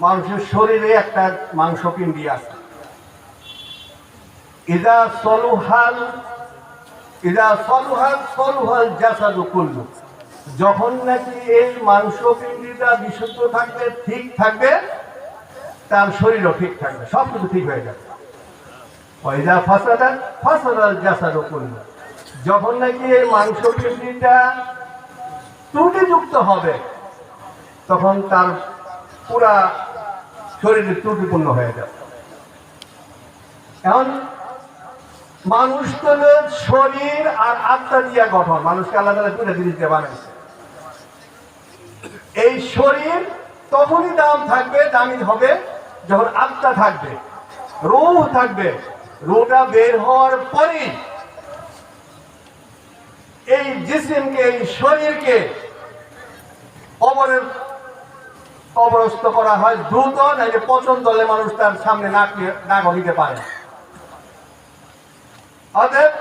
মানুষের শরীরে একটা মাংস মাংসপিণ্ডি আছে। ইদা সলুহাল ইদা সলুহাল সলুহাল জাসাদু কুল্লু। যখন নাকি এই মাংস মাংসপিণ্ডিটা বিশুদ্ধ থাকবে, ঠিক থাকবে, তার শরীরও ঠিক থাকবে সব কিছু ঠিক হয়ে যাবে। ওইদা ফাসাদা ফাসাদাল জাসাদু কুল্লু। যখন নাকি এই মাংস মাংসপিণ্ডিটা ত্রুটিযুক্ত হবে, তখন তার পুরা শরীরে ত্রুটিপূর্ণ হয়ে যাবে। এখন মানুষ তো শরীর আর আত্মা দিয়া গঠন, মানুষকে আলাদা দুটা জিনিস দিয়ে বানাইছে। এই শরীর তখনই দাম থাকবে, দামি হবে, যখন আত্মা থাকবে, রুহ থাকবে। রোটা বের হওয়ার পরেই এই জিসিমকে, এই শরীরকে অবরের অবরস্ত করা হয় দ্রুত, নাইলে পচন দলে মানুষ তার সামনে না নাক পারে। অতএব,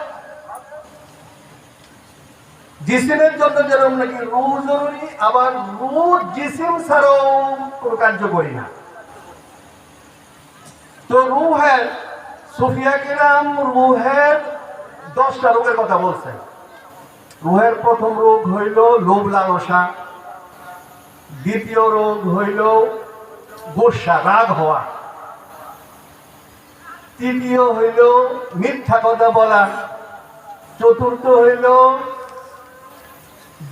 জিসিমের জন্য যেরকম নাকি রু জরুরি, আবার রু জিসিম ছাড়াও কোনো কার্যকরী না। তো রু রুহের সুফিয়া কিরাম রুহের দশটা রোগের কথা বলছেন। রুহের প্রথম রোগ হইল লোভ লালসা। দ্বিতীয় রোগ হইল গোসা, রাগ হওয়া। তৃতীয় হইল মিথ্যা কথা বলা। চতুর্থ হইল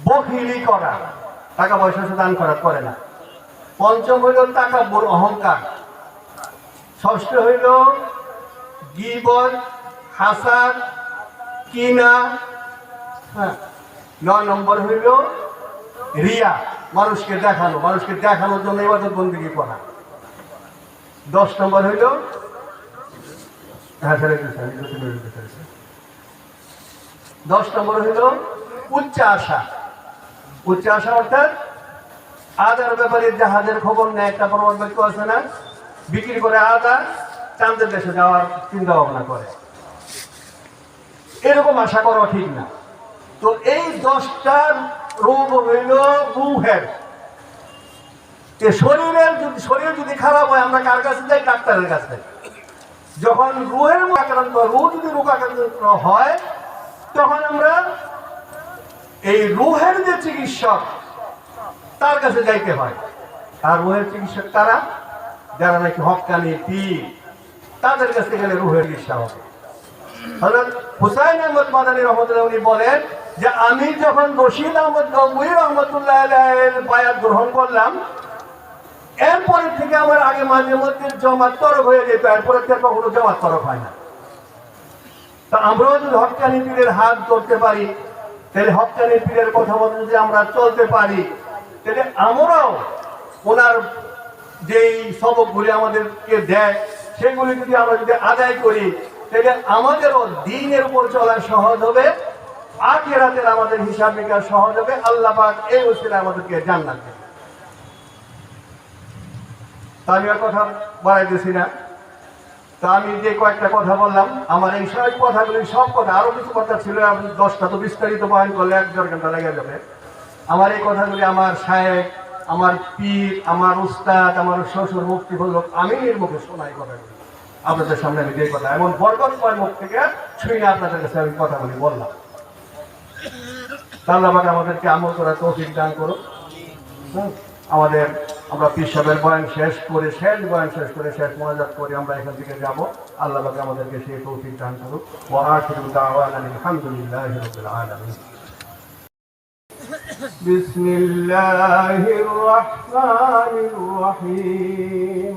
বকিলি করা। টাকা পয়সা দান করা, করে না। পঞ্চম হইল টাকা বড় অহংকার। ষষ্ঠ হইল গিবর হাসার কিনা। হ্যাঁ নয় নম্বর হইল রিয়া। মানুষকে দেখানো, মানুষকে দেখানোর জন্য ইবাদত বন্দিগি করা দশ নম্বর হইল হ্যাঁ। দশ নম্বর হইল, উচ্চ আশা। উচ্চ আশা অর্থাৎ আদার ব্যাপারে জাহাজের খবর নেয়, একটা প্রমাণ বাক্য আছে না? বিক্রি করে আদা চান্দের দেশে যাওয়ার চিন্তা ভাবনা করে। এরকম আশা করা ঠিক না। তো এই দশটা রোগ হইল রুহের যে শরীরের যদি শরীর যদি খারাপ হয়, আমরা কার কাছে যাই? ডাক্তারের কাছে যখন রুহের আক্রান্ত রুহ যদি রোগ আক্রান্ত হয়, তখন আমরা এই রুহের যে চিকিৎসক, তার কাছে যাইতে হয়। আর রুহের চিকিৎসক তারা যারা নাকি হকানি, পীর, তাদের কাছে গেলে রুহের চিকিৎসা হবে। হযরত হুসাইন আহমদ মাদানী রহমতুল্লাহ উনি বলেন যে আমি যখন রশিদ আহমদ গঙ্গুই রহমতুল্লাহ বায়াত গ্রহণ করলাম, এরপরের থেকে আমার আগে মাঝে মধ্যে জমাত তরক হয়ে যেত এরপরে থেকে কখনো জমাত তরক হয় না। তা আমরাও যদি হকানি পীরের হাত ধরতে পারি, তাহলে হকানি পীরের কথা মতো যদি আমরা চলতে পারি, তাহলে আমরাও ওনার যেই সবকগুলি আমাদেরকে দেয়, সেগুলি যদি আমরা যদি আদায় করি তাহলে আমাদেরও দিনের উপর চলা সহজ হবে, আখেরাতের আমাদের হিসাব নিকাশ সহজ হবে। আল্লাহ পাক এই ওসিলে আমাদেরকে জান্নাত তা আমি আর কথা বাড়াইতেছি না। তা আমি যে কয়েকটা কথা বললাম, আমার এই সব কথাগুলি, সব কথা আরও কিছু কথা ছিল, আমি দশটা তো বিস্তারিত বয়ান করলে এক দেড় ঘণ্টা লেগে যাবে। আমার এই কথাগুলি আমার সাহেব আমার পীর, আমার উস্তাদ, আমার শ্বশুর মুক্তি হল আমি এর মুখে শোনাই কথাগুলি। আপনাদের সামনে আমি যে কথা এমন বরকতময় মুখ থেকে শুনে আপনাদের কাছে আমি কথাগুলি বললাম আল্লাহ পাক আমাদেরকে আমল করার তৌফিক দান করুন হুম, আমাদের আমরা পীর সাহেবের বয়ান শেষ করে শেষ বয়ান শেষ করে শেষ মনাজাত করে আমরা এখান থেকে যাব আল্লাহ পাক আমাদেরকে সেই তৌফিক দান করুক ওয়া আখিরু দাওয়ানা আলহামদুলিল্লাহি রাব্বিল আলামিন بسم الله الرحمن الرحيم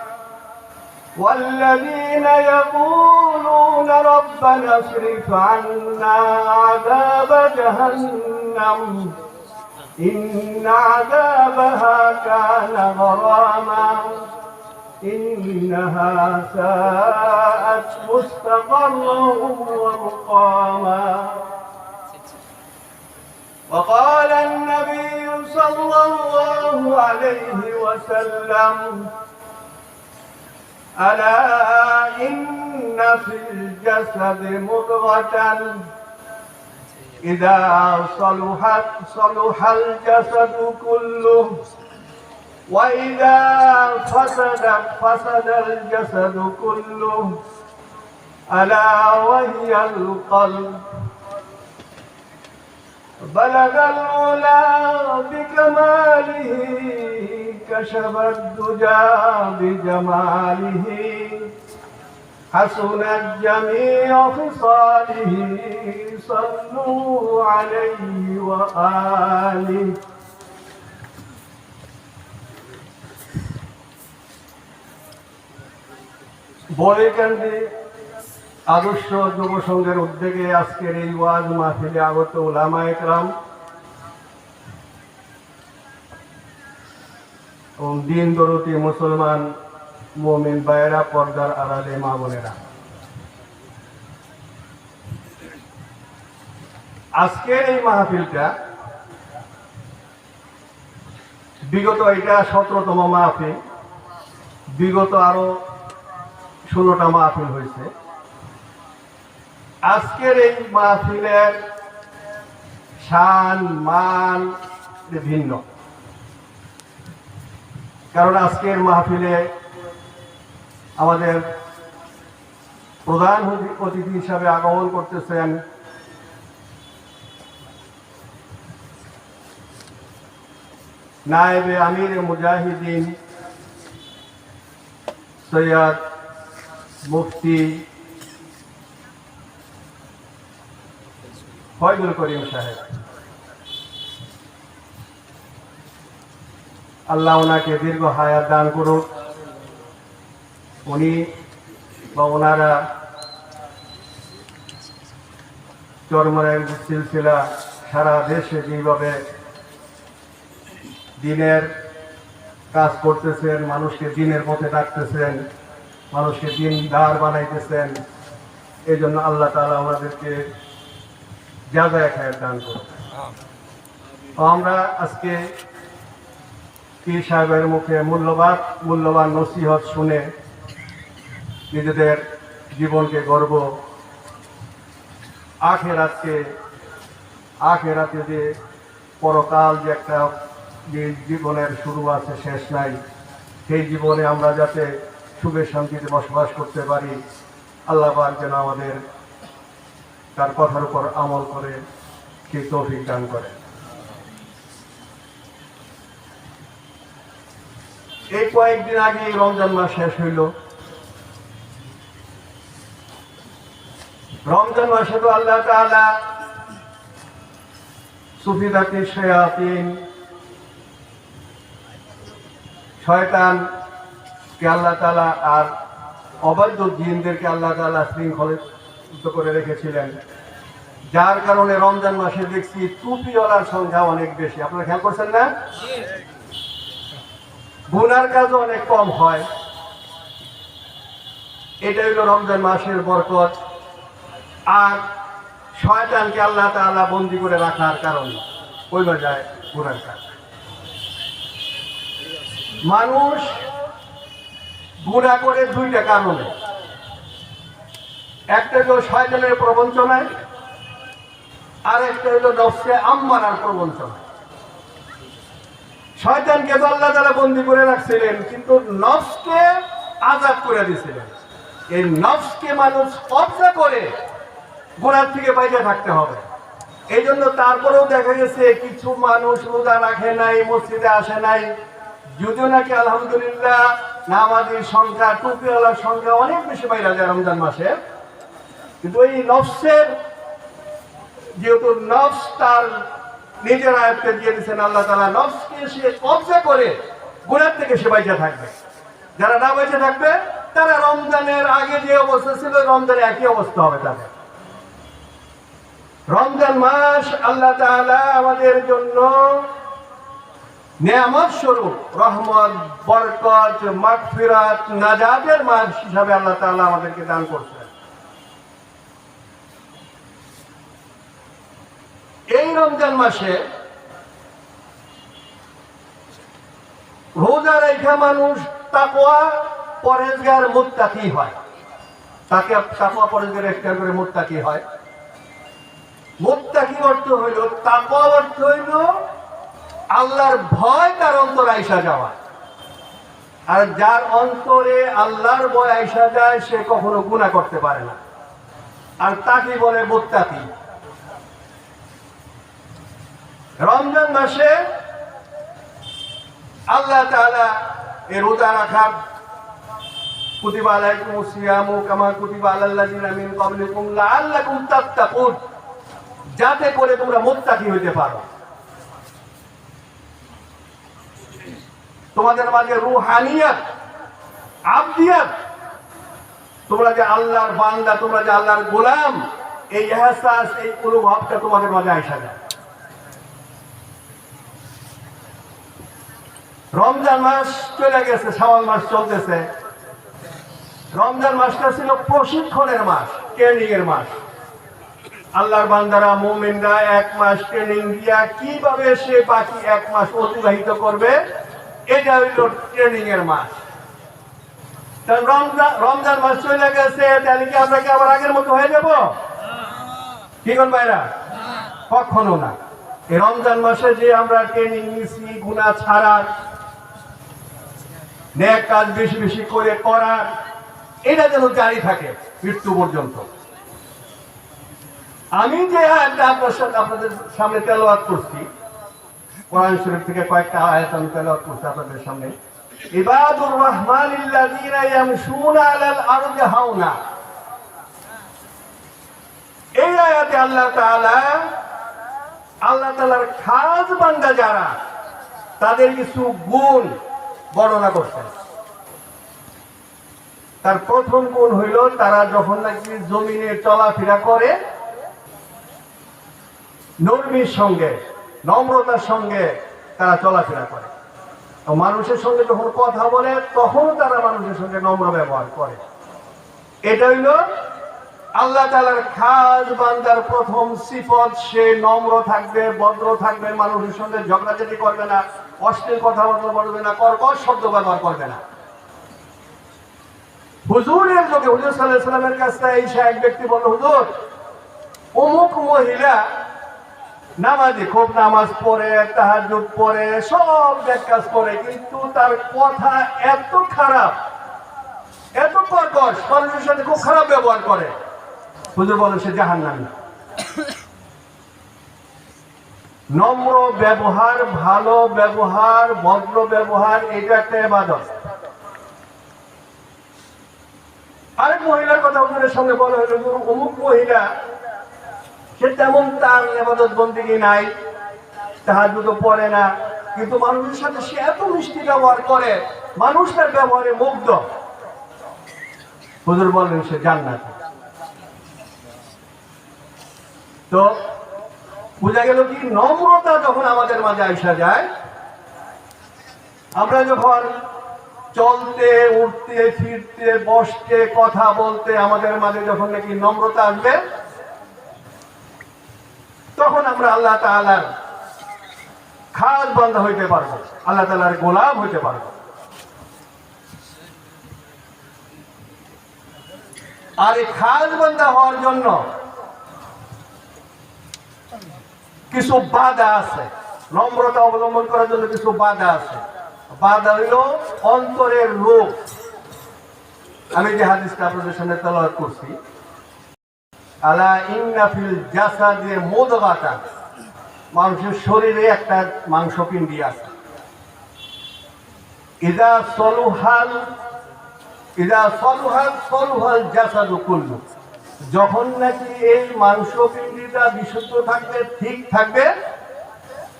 والذين يقولون ربنا اصرف عنا عذاب جهنم. إن عذابها كان غراما. إنها ساءت مستقرا ومقاما. وقال النبي صلى الله عليه وسلم ألا إن في الجسد مضغة. إذا صلحت صلح الجسد كله. وإذا فسدت فسد الجسد كله. ألا وهي القلب. بلغ العلا بكماله كشف الدجى بجماله حسنت جميع خصاله صلوا عليه وآله বলেকান্দি আদর্শ যুব সংঘের উদ্যোগে আজকের এই ওয়াজ মাহফিলে আগত ওলামা একরাম এবং দিন দরতি মুসলমান মোমিন বায়রা পর্দার আড়ালে মা বোনেরা। আজকের এই মাহফিলটা বিগত এটা সতেরোতম মাহফিল, বিগত আরও ষোলোটা মাহফিল হয়েছে। আজকের এই মাহফিলের শান, মান ভিন্ন। কারণ আজকের মাহফিলে আমাদের প্রধান অতিথি হিসাবে আগমন করতেছেন নায়েবে আমির মুজাহিদিন সৈয়দ মুফতি ফয়জুল করিম সাহেব। আল্লাহ ওনাকে দীর্ঘ হায়াত দান করুক। উনি বা ওনারা চরমরায় সিলসিলা সারা দেশে যেভাবে দিনের কাজ করতেছেন, মানুষকে দিনের পথে ডাকতেছেন, মানুষকে দিন দার বানাইতেছেন এই জন্য আল্লাহ তালা আমাদেরকে যা যা খায়ের দান করুন তো আমরা আজকে পীর সাহেবের মুখে মূল্যবান মূল্যবান নসিহত শুনে নিজেদের জীবনকে গর্ব। আখেরাতকে, আখেরাতে যে পরকাল যে একটা যে জীবনের শুরু আছে, শেষ নাই, সেই জীবনে আমরা যাতে সুখে শান্তিতে বসবাস করতে পারি, আল্লাহ যেন আমাদের তার কথার উপর আমল করে সেই তৌফিক দান করে এই কয়েকদিন আগে রমজান মাস শেষ হইল। রমজান মাসে তো আল্লাহ সুফিদাতি শয়াতিন শয়তান কে আল্লাহ তালা আর অবৈধ জিনদেরকে আল্লাহ তাআলা শৃঙ্খলিত করে রেখেছিলেন। যার কারণে রমজান মাসে দেখছি টুপিওয়ালার সংখ্যা অনেক বেশি। আপনারা খেয়াল করছেন না? গুনার কাজও অনেক কম হয়। এটা হইল রমজান মাসের বরকত। আর শয়তানকে আল্লাহ তাআলা বন্দি করে রাখার কারণ। ওই যায় গুনার কাজ। মানুষ গুণা করে দুইটা কারণে একটা হলো শয়তানের প্রবঞ্চনায় আর একটা হলো নফসে আম্মারার প্রবঞ্চনায়। শয়তানকে তো আল্লাহ তারা বন্দি করে রাখছিলেন, কিন্তু নফসকে আজাদ করে দিয়েছিলেন। এই নফসকে মানুষ কবজা করে গোড়ার থেকে বাইরে থাকতে হবে। এই জন্য তারপরেও দেখা গেছে, কিছু মানুষ রোজা রাখে নাই, মসজিদে আসে নাই। যদিও নাকি আলহামদুলিল্লাহ নামাজির সংখ্যা, টুপিওয়ালার সংখ্যা অনেক বেশি বাইরে যায় রমজান মাসে। কিন্তু এই নফসের, যেহেতু নফস তার নিজের আয়ত্তে দিয়ে দিচ্ছেন আল্লাহ তালা নফসকে সে কবজা করে গুণের থেকে সে বাইচে থাকবে। যারা না বেঁচে থাকবে, তারা রমজানের আগে যে অবস্থা ছিল রমজানের একই অবস্থা হবে তাদের। রমজান মাস আল্লাহ তাআলা আমাদের জন্য নিয়ামত স্বরূপ, রহমত, বরকত, মাগফিরাত, নাজাতের মাস হিসাবে আল্লাহ তাআলা আমাদেরকে দান করছেন এই রমজান মাসে রোজা রেখা মানুষ তাকওয়া পরেজগার মুত্তাকি হয়। তাকে তাকওয়া পরেজগার একটা করে মুত্তাকি হয়। মুত্তাকি অর্থ হইল, তাকওয়া অর্থ হইল আল্লাহর ভয় তার অন্তর আইসা যাওয়া। আর যার অন্তরে আল্লাহর ভয় আইসা যায়, সে কখনো গুণা করতে পারে না। আর তাকে বলে মুত্তাকি। রমজান মাসে আল্লাহ তাআলা এ রোজা রাখা কুতিবা সিয়ামু কুতিবা যাতে করে তোমরা মুত্তাকি হইতে পারো। তোমাদের মাঝে রুহানিয়াত, আবদিয়াত, তোমরা যে আল্লাহর বান্দা, তোমরা যে আল্লাহর গোলাম, এই এহসাস, এই অনুভবটা তোমাদের মাঝে আইসা যায় রমজান মাস চলে গেছে, শাওয়াল মাস চলতেছে। রমজান মাসটা ছিল প্রশিক্ষণের মাস ট্রেনিং এর মাস। আল্লাহর বান্দারা, মোমেনরা এক মাস ট্রেনিং দিয়া কীভাবে সে বাকি এক মাস অতিবাহিত করবে, এটা হইল ট্রেনিং এর মাস রমজান রমজান মাস চলে গেছে, তাহলে কি আমরা কি আবার আগের মতো হয়ে যাব? কি কোন ভাইরা? কখনো না। রমজান মাসে যে আমরা ট্রেনিং নিছি গুণা ছাড়ার ন্যাক কাজ বেশি বেশি করে করার, এটা যেন জারি থাকে মৃত্যু পর্যন্ত। আমি যে আপনার সাথে আপনাদের সামনে তেলাওয়াত করছি, কোরআন শরীফ থেকে কয়েকটা আয়াত আমি তেলাওয়াত করছি আপনাদের সামনে। ইবাদুর রহমানিল্লাযীনা ইয়ামশুনা আলাল আরদি এই আয়াতে আল্লাহ তাআলা, আল্লাহ তাআলার খাস বান্দা যারা, তাদের কিছু গুণ বর্ণনা করছেন। তার প্রথম কোন হইল তারা যখন নাকি জমিনে চলাফেরা করে নর্মীর সঙ্গে, নম্রতার সঙ্গে তারা চলাফেরা করে। তো মানুষের সঙ্গে যখন কথা বলে, তখনও তারা মানুষের সঙ্গে নম্র ব্যবহার করে। এটা হইল আল্লাহ তালার খাস বান্দার প্রথম সিফত, সে নম্র থাকবে, ভদ্র থাকবে, মানুষের সঙ্গে ঝগড়াঝাটি করবে না, অশ্লীল কথাবার্তা বলবে না, কর্কশ শব্দ ব্যবহার করবে না। হুজুরের লোকে হুজুর সাল্লাহ সাল্লামের কাছে এসে এক ব্যক্তি বলল, হুজুর, অমুক মহিলা নামাজি খুব নামাজ পড়ে তাহাজুদ পড়ে, সব এক কাজ করে, কিন্তু তার কথা এত খারাপ, এত কর্কশ, মানুষের সাথে খুব খারাপ ব্যবহার করে। হুজুর বলেন সে জাহান নামী নম্র ব্যবহার, ভালো ব্যবহার, ভদ্র ব্যবহার, এটা একটা এবাদত আরেক মহিলার কথা হুজুরের সঙ্গে বলা হলো অমুক মহিলা, সে তেমন তার এবাদত বন্দিগি নাই তাহার দুটো পড়ে না, কিন্তু মানুষের সাথে সে এত মিষ্টি ব্যবহার করে মানুষ তার ব্যবহারে মুগ্ধ। হুজুর বলেন সে জান্নাত। তো বোঝা গেল কি? নম্রতা যখন আমাদের মাঝে আসা যায়, আমরা যখন চলতে, উঠতে, ফিরতে, বসতে, কথা বলতে আমাদের মাঝে যখন নাকি নম্রতা আসবে, তখন আমরা আল্লাহ তাআলার খাস বান্দা হইতে পারব, আল্লাহ তালার গোলাম হইতে পারব। আর এই খাস বান্দা হওয়ার জন্য কিছু বাধা আছে। নম্রতা অবলম্বন করার জন্য কিছু বাধা আছে। বাধা হইল অন্তরের রোগ। আমি যে হাদিসটা আপনাদের সামনে তেলাওয়াত করছি, আলা ইন্না ফিল জাসাদে মুদগাতা। মানুষের শরীরে একটা মাংসপিণ্ডি আছে। ইদা সলুহাল ইদা সলুহাল সলুহাল জাসাদু কুল্লু। যখন নাকি এই মাংস মাংসপিণ্ডিটা বিশুদ্ধ থাকবে, ঠিক থাকবে,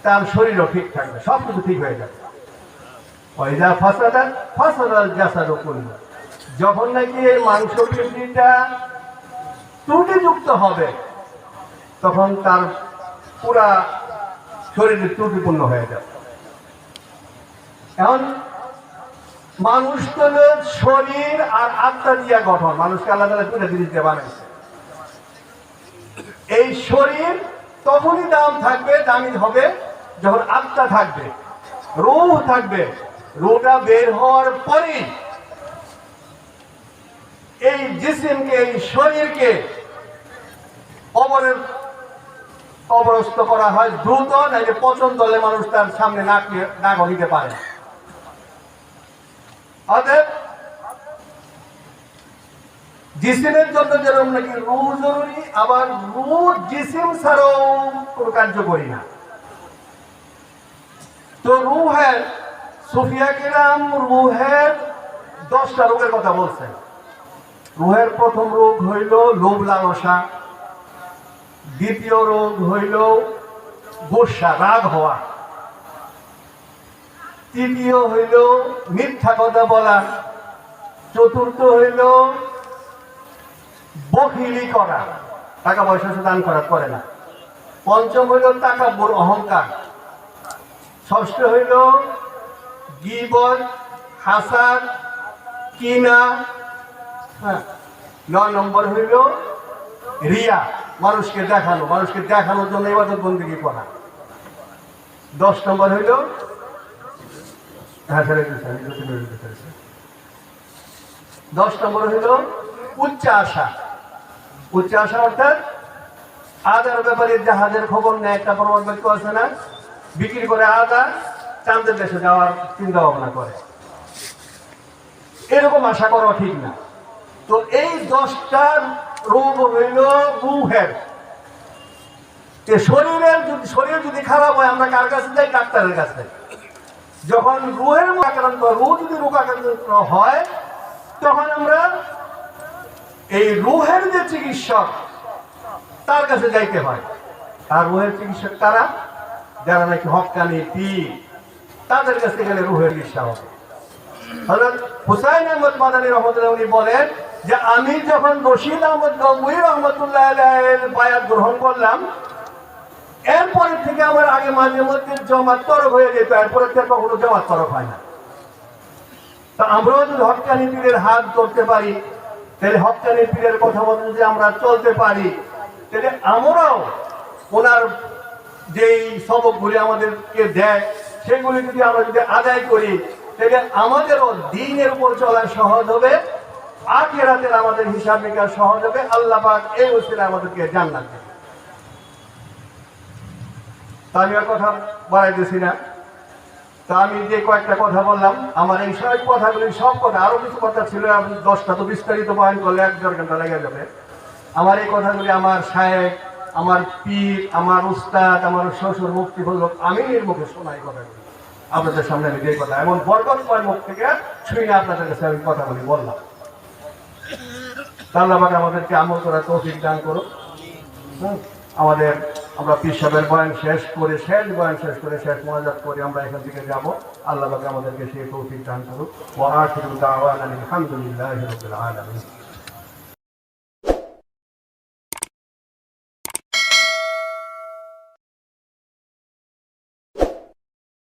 তার শরীরও ঠিক থাকবে সব কিছু ঠিক হয়ে যাবে। ওইদা ফাসাদান, ফাসাদাল জাসাদু কুল্লু। যখন নাকি এই মাংস মাংসপিণ্ডিটা ত্রুটিযুক্ত হবে, তখন তার পুরা শরীরে ত্রুটিপূর্ণ হয়ে যাবে। এখন মানুষ তো শরীর আর আত্মা দিয়া গঠন, মানুষকে আল্লাহ তালা দুটা জিনিস দিয়ে বানাইছে। এই শরীর তখনই দাম থাকবে, দামি হবে যখন আত্মা থাকবে, রুহ থাকবে রুহটা বের হওয়ার পরেই এই জিসিমকে, এই শরীরকে অবরের অবরস্ত করা হয় দ্রুত, নাইলে পচন দলে মানুষ তার সামনে নাক নিতে পারে না। অতএব জিসিমের জন্য যেরকম নাকি রুহ জরুরি, আবার রুহ জিসিম ছাড়াও কোনো কার্যকরী না। তো রুহের সুফিয়া কিরাম রুহের দশটা রোগের কথা বলছেন রুহের প্রথম রোগ হইল লোভ লালসা, দ্বিতীয় রোগ হইল গোসা, রাগ হওয়া। তৃতীয় হইল মিথ্যা কথা বলা। চতুর্থ হইল বকিলি করা। টাকা পয়সা দান করা, করে না। পঞ্চম হইল টাকা বড় অহংকার। ষষ্ঠ হইল গিবর হাসার কিনা। হ্যাঁ। নয় নম্বর হইল রিয়া, মানুষকে দেখানো। মানুষকে দেখানোর জন্য এবার ইবাদত বন্দিগি করা। দশ নম্বর হইল হ্যাঁ। দশ নম্বর হইল উচ্চ আশা উচ্চ আশা অর্থাৎ আদার ব্যাপারে জাহাজের খবর নেয়, একটা প্রমাণ ব্যক্ত আছে না? বিক্রি করে আদা চাঁদের দেশে যাওয়ার চিন্তা ভাবনা করে। এরকম আশা করা ঠিক না। তো এই দশটা রোগ হইল রুহের যে শরীরের যদি শরীর যদি খারাপ হয়, আমরা কার কাছে যাই? ডাক্তারের কাছে যখন রুহের আক্রান্ত রুহ যদি রোগ আক্রান্ত হয়, তখন আমরা এই রুহের যে চিকিৎসক, তার কাছে যাইতে হয়। আর রুহের চিকিৎসক তারা যারা নাকি হকানি পীর, তাদের কাছে গেলে রুহের চিকিৎসা হবে। হুসাইন আহমদ মাদানী রহমতুল্লাহ উনি বলেন যে, আমি যখন রশিদ আহমদ গঙ্গুই রহমতুল্লাহ বায়াত গ্রহণ করলাম এরপরে থেকে আমার আগে মাঝে মধ্যে জমাত তরফ হয়ে যেত, এরপরে থেকে কখনো জমাত তরক হয় না। তা আমরাও যদি হকানি পীরের হাত ধরতে পারি তাহলে হকানি পীরের কথা মতো যদি আমরা চলতে পারি। তাহলে আমরাও ওনার যেই সবকগুলি আমাদেরকে দেয়, সেগুলি যদি আমরা যদি আদায় করি, তাহলে আমাদেরও দিনের উপর চলা সহজ হবে, আখেরাতের আমাদের হিসাব নিকাশ সহজ হবে। আল্লাহ পাক এই ওসিলা আমাদেরকে জান্নাত দেবে তা আমি আর কথা বাড়াইতেছি না। তা আমি যে কয়েকটা কথা বললাম আমার এই সব কথাগুলি সব কথা আরও কিছু কথা ছিল আমি দশটা তো বিস্তারিত বয়ান করলে এক দেড় ঘণ্টা লেগে যাবে। আমার এই কথাগুলি আমার সাহেব আমার পীর আমার উস্তাদ আমার শ্বশুর মুক্তি হল আমি এর মুখে শোনাই কথাগুলি। আপনাদের সামনে আমি যে কথা এমন বরকতময় মুখ থেকে শুনে আপনাদের কাছে আমি কথাগুলি বললাম। তাহলে আমাকে আমাদেরকে আমল করার তৌফিক দান করো হুম, আমাদের আমরা পীর বয়ান শেষ করে, শেষ বয়ান শেষ করে, শেষ মনোজাত করে আমরা এখান থেকে যাব। আল্লাহ আমাদেরকে সেই কৌশিক দান করুক। ওয়া আখিরু দাওয়ানা